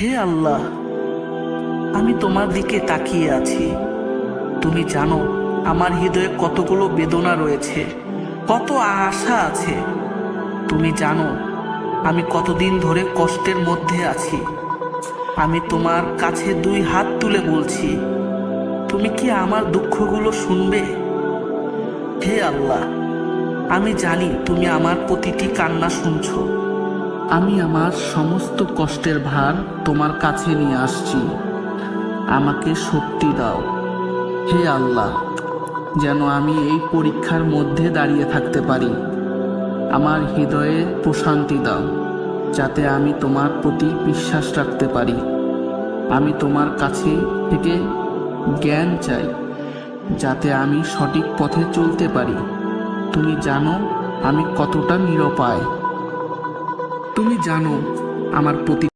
হে আল্লাহ, আমি তোমার দিকে তাকিয়ে আছি। তুমি জানো, আমার হৃদয়ে কতগুলো বেদনা রয়েছে, কত আশা আছে। তুমি জানো, আমি কতদিন ধরে কষ্টের মধ্যে আছি। আমি তোমার কাছে দুই হাত তুলে বলছি, তুমি কি আমার দুঃখগুলো শুনবে? হে আল্লাহ, আমি জানি তুমি আমার প্রতিটি কান্না শুনছো। আমি আমার সমস্ত কষ্টের ভার তোমার কাছে নিয়ে আসছি। আমাকে শক্তি দাও। হে আল্লাহ, যেন আমি এই পরীক্ষার মধ্যে দাঁড়িয়ে থাকতে পারি। আমার হৃদয়ে প্রশান্তি দাও, যাতে আমি তোমার প্রতি বিশ্বাস রাখতে পারি। আমি তোমার কাছে থেকে জ্ঞান চাই, যাতে আমি সঠিক পথে চলতে পারি। তুমি জানো আমি কতটা নিরপায়। তুমি জানো আমার প্রতি